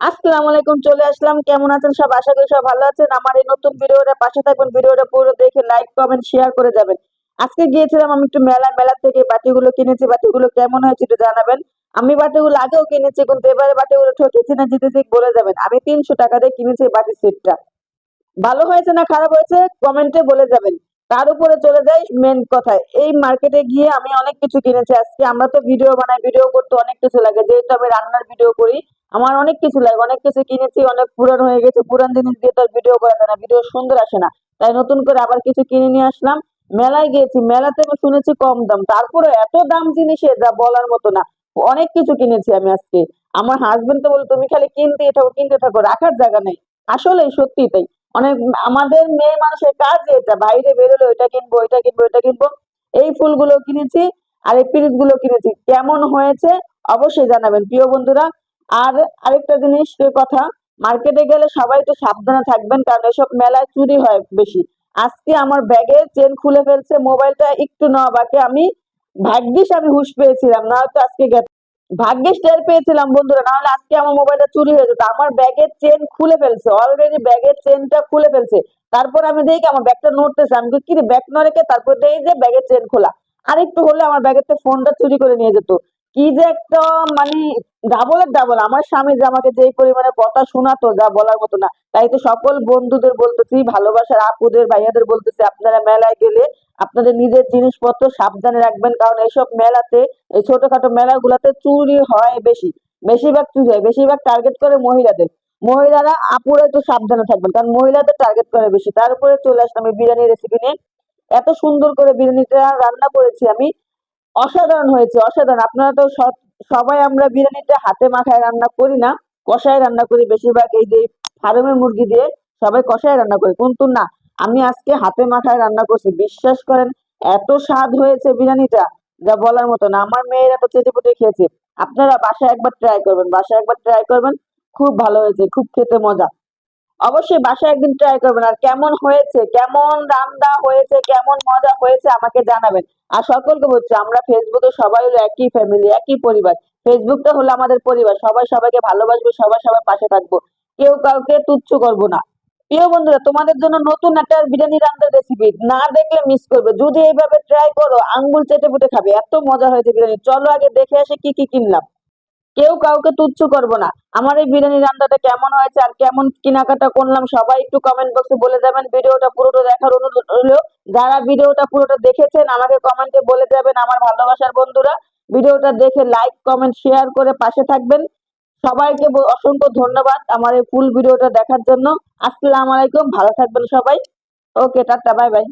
আসসালামু আলাইকুম চলে আসলাম। কেমন আছেন সব? আশা করি সব ভালো আছেন। আমার এই নতুন ভিডিওটা পাশে থাকবেন। ভিডিওটা পুরো দেখে লাইক কমেন্ট শেয়ার করে যাবেন। আজকে গিয়েছিলাম আমি একটু মেলা মেলা থেকে বাটিগুলো কিনেছি। বাটিগুলো কেমন হয়েছে একটু জানাবেন। আমি বাটিগুলো আগেও কিনেছি, কিন্তু এবারে বাটিগুলো ঠকেছি না, জিতেছি বলে যাবেন? আমি তিনশো টাকা দিয়ে কিনেছি বাটি সেটটা ভালো হয়েছে না খারাপ হয়েছে? কমেন্টে বলে যাবেন। তার উপরে চলে যাই মেন কথায়। এই মার্কেটে গিয়ে আমি অনেক কিছু কিনেছি। আজকে আমরা তো ভিডিও বানাই ভিডিও করতে অনেক কিছু লাগে। যেহেতু আমি রান্নার ভিডিও করি, আমার অনেক কিছু লাগে। অনেক কিছু কিনেছি, অনেক পুরান হয়ে গেছে। পুরান জিনিস দিয়ে তো ভিডিও করা যায় না। ভিডিও সুন্দর আসে না। তাই নতুন করে আবার কিছু কিনে নিয়ে আসলাম। মেলায় গিয়েছি। মেলাতে আমি শুনেছি কম দাম। তারপরে এত দাম জিনিসে যা বলার মতো না। অনেক কিছু কিনেছি আমি আজকে। আমার হাজবেন্ড তো বলে তুমি খালি কিনতেই থাকো, কিনতে থাকো। রাখার জায়গা নেই। আসলে সত্যি তাই। অনেক আমাদের মেয়ে মানুষের কাজ এটা, বাইরে বেরোলে ওইটা কিনবো ওইটা কিনবো ওইটা কিনবো। এই ফুলগুলো কিনেছি আর এই কিনেছি। কেমন হয়েছে অবশ্যই জানাবেন, প্রিয় বন্ধুরা। আর আরেকটা জিনিস কথা, মার্কেটে গেলে সবাই একটু সাবধানে থাকবেন, কারণ এসব মেলায় চুরি হয় বেশি। আজকে আমার ব্যাগে চেন খুলে ফেলছে, মোবাইলটা একটু নেওয়া বাকি। আমি ভাগ্যিস আমি হুশ পেয়েছিলাম না হয়তো আজকে ভাগ্যিস টের পেয়েছিলাম বন্ধুরা না হলে আজকে আমার মোবাইলটা চুরি হয়ে যেত। আমার ব্যাগের চেন খুলে ফেলছে অলরেডি ব্যাগের চেনটা খুলে ফেলছে। তারপর আমি দেখি আমার ব্যাগটা নড়তেছে, আমি কি রে ব্যাগ না রেখে তারপর দেখি যে ব্যাগের চেন খোলা। আর একটু হলে আমার ব্যাগের ফোনটা চুরি করে নিয়ে যেত। কি যে একটা মানে ডাবলের ডাবল আমার স্বামী যে আমাকে যেই পরিমাণে কথা শোনাতো, যা বলার মতো না, তাই তো সকল বন্ধুদের বলতেছি, ভালোবাসার আপুদের, ভাইয়াদের বলতেছি, আপনারা মেলায় গেলে আপনাদের নিজের জিনিসপত্র সাবধানে রাখবেন, কারণ এইসব মেলাতে, এই ছোটখাটো মেলাগুলোতে চুরি হয় বেশি। বেশিরভাগ চুরি হয়, বেশিরভাগ টার্গেট করে মহিলাদের। মহিলারা আপুরা একটু সাবধানে থাকবেন, কারণ মহিলাদের টার্গেট করে বেশি। তার উপরে চলে আসলাম আমি বিরিয়ানি রেসিপি নিয়ে। এত সুন্দর করে বিরিয়ানিটা রান্না করেছি আমি অসাধারণ হয়েছে, অসাধারণ। আপনারা তো সব- সবাই আমরা বিরিয়ানিটা হাতে মাখায় রান্না করি না, কষায় রান্না করি বেশিরভাগ এই যে ফার্মের মুরগি দিয়ে সবাই কষায় রান্না করি। কিন্তু না, আমি আজকে হাতে মাখায় রান্না করছি। বিশ্বাস করেন, এত স্বাদ হয়েছে বিরিয়ানিটা, যা বলার মতো না। আমার মেয়েরা তো চেটে পুটে খেয়েছে। আপনারা বাসায় একবার ট্রাই করবেন, বাসায় একবার ট্রাই করবেন, খুব ভালো হয়েছে, খুব খেতে মজা। অবশ্যই বাসায় একদিন ট্রাই করবেন। আর কেমন হয়েছে, কেমন রান্না হয়েছে, কেমন মজা হয়েছে আমাকে জানাবেন। আর সকলকে বলছি, আমরা ফেসবুকে সবাই হলো একই ফ্যামিলি একই পরিবার। ফেসবুকটা হলো আমাদের পরিবার। সবাই সবাইকে ভালোবাসবো, সবাই সবার পাশে থাকব। কেউ কাউকে তুচ্ছ করব না। প্রিয় বন্ধুরা, তোমাদের জন্য নতুন একটা বিরিয়ানি রান্নার রেসিপি না দেখলে মিস করবে। যদি এইভাবে ট্রাই করো, আঙ্গুল চেটে পুটে খাবে। এত মজা হয়েছে বিরিয়ানি। চলো আগে দেখে আসে কি কি কিনলাম। কেউ কাউকে তুচ্ছ করব না। আমার এই বিরিয়ানি রান্নাটা কেমন হয়েছে আর কেমন কেনাকাটা করলাম সবাই একটু কমেন্ট বক্সে বলে যাবেন। ভিডিওটা পুরোটা দেখার অনুরোধ রইল। যারা ভিডিওটা পুরোটা দেখেছেন, আমাকে কমেন্টে বলে যাবেন আমার ভালোবাসার বন্ধুরা। ভিডিওটা দেখে লাইক কমেন্ট শেয়ার করে পাশে থাকবেন। সবাইকে অসংখ্য ধন্যবাদ আমার এই ফুল ভিডিওটা দেখার জন্য। আসসালামু আলাইকুম, ভালো থাকবেন সবাই। ওকে টাটা বাই বাই